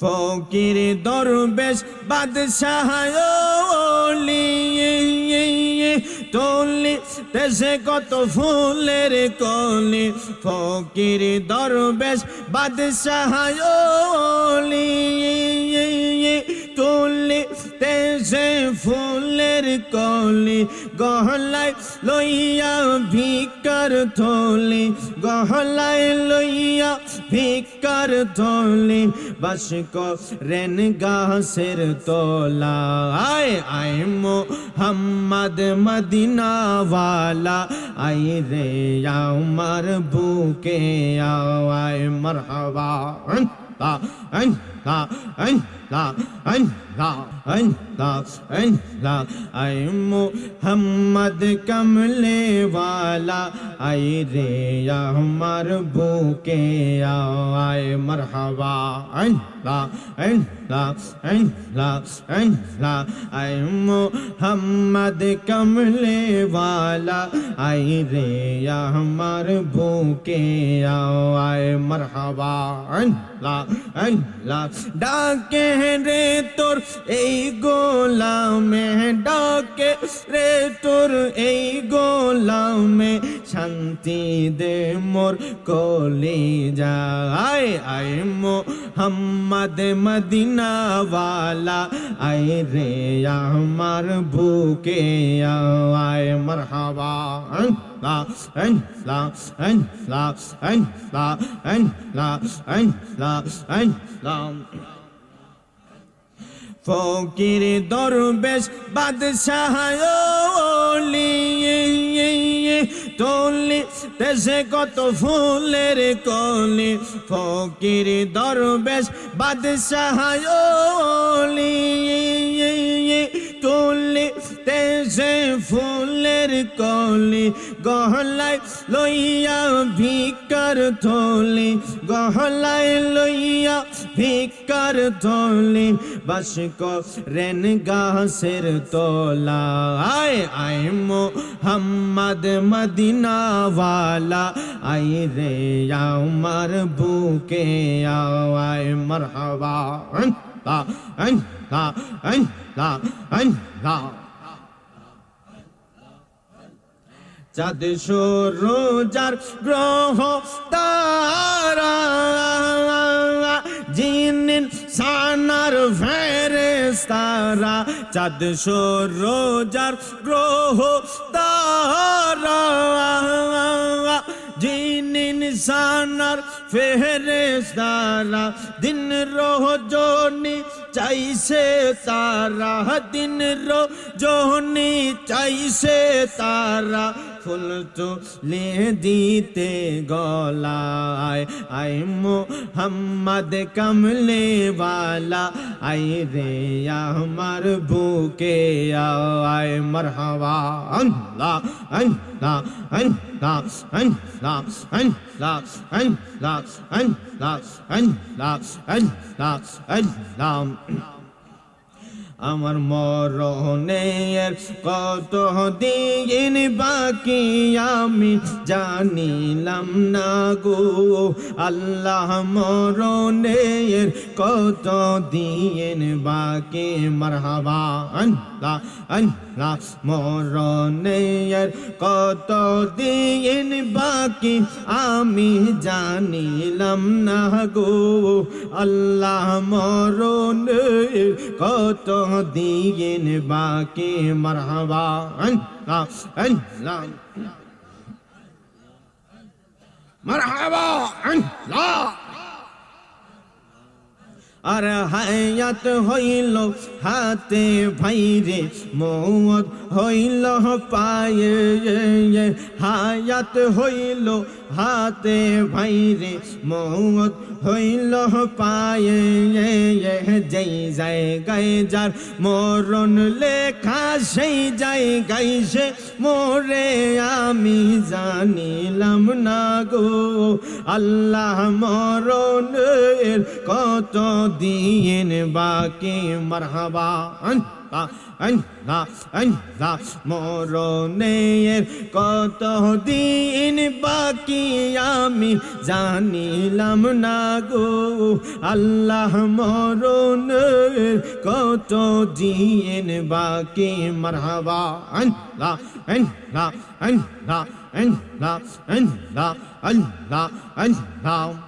ফকির দরবেশ বাদশাহ তলি দেশে কত ফুলের কলি। ফকির দরবেশ বাদশাহ তেসে ফুলের কলি গহলায় লইয়া ভিকার থলি, গহলায় লইয়া ভিকার থলি বাস রেন গাছের তোলা। আয় আয় মোহাম্মদ মদিনাওয়ালা আই রে আমার বুকে আয় মরহবা আন আন আন la ein la ein la ein la ay muhammad kamle wala ay re amar buke ay marhaba ein la ein la ein la ein la ay muhammad kamle wala ay re amar buke ay marhaba ein la ein la ডাকে রে তোর এই গোলামে ডাকে রে তোর এই গোলামে শান্তি দে মোর কলি যায় আয় মো হাম্মদ মদিনাওয়ালা আয় রে আমার বুকে আয় মরহাবা la and la and la and la and la and la and la ফকির দরবেশ বাদশাহ তলি। তেসে কত ফুলের কলি ফকির দরবেশ বাদশাহ কলি, গহলায় লইয়া ভিকার থলি, গহলায় লইয়া ভিকার থলি, বাস রেন গাছের তোলা। আয় আয় মোহাম্মদ মদিনাওয়ালা আই রে আমার বুকে আয় মরহবা লা লা লা লা চাঁদ সূর্যার গ্রহ তারা জিনিন সানার ফেরেস্তারা চাঁদ সূর্যার গ্রহ তারা জিনিন সানার ফেরেস্তারা দিন রোজনি চাইছে তারা, দিন রোজনি চাইছে তারা ফুল তুলে দিতে গলায় আই মোহাম্মদ কমলে वाला আই রে আমার বুকে আয় মরহবা আল্লাহ আল্লাহ আল্লাহ আল্লাহ আল্লাহ আল্লাহ আল্লাহ আল্লাহ আল্লাহ আল্লাহ আমার মরণের কত দিন বাকি আমি জানিলাম না গো। আল্লাহ মরণের কত দিন বাকি। মারহাবা, আল্লাহ আল্লাহ। মরণের কত দিন বাকি আমি জানিলাম না গো। আল্লাহ মরণের কত দিয়েন বাকে মারহাবা। মারহাবা আর হায়াত হইল হাতে ভাইরে, মৌত হইল পায়ে, হায়াত হইল হাতে ভাইরে, মৌত হইল পায়ে, যেই জায়গায় যার মরণ লেখা, সেই জায়গায় সে মোরে, আমি জানিলাম না গো, আল্লাহ মরণের কত দিন বাকি মারহাবা। মরণের কত দিন বাকি আমি জানিলাম না গো। আল্লাহ মরণের কত দিন বাকি মারহাবা। আল্লাহ আল্লাহ আল্লাহ আল্লাহ আল্লাহ আল্লাহ আল্লাহ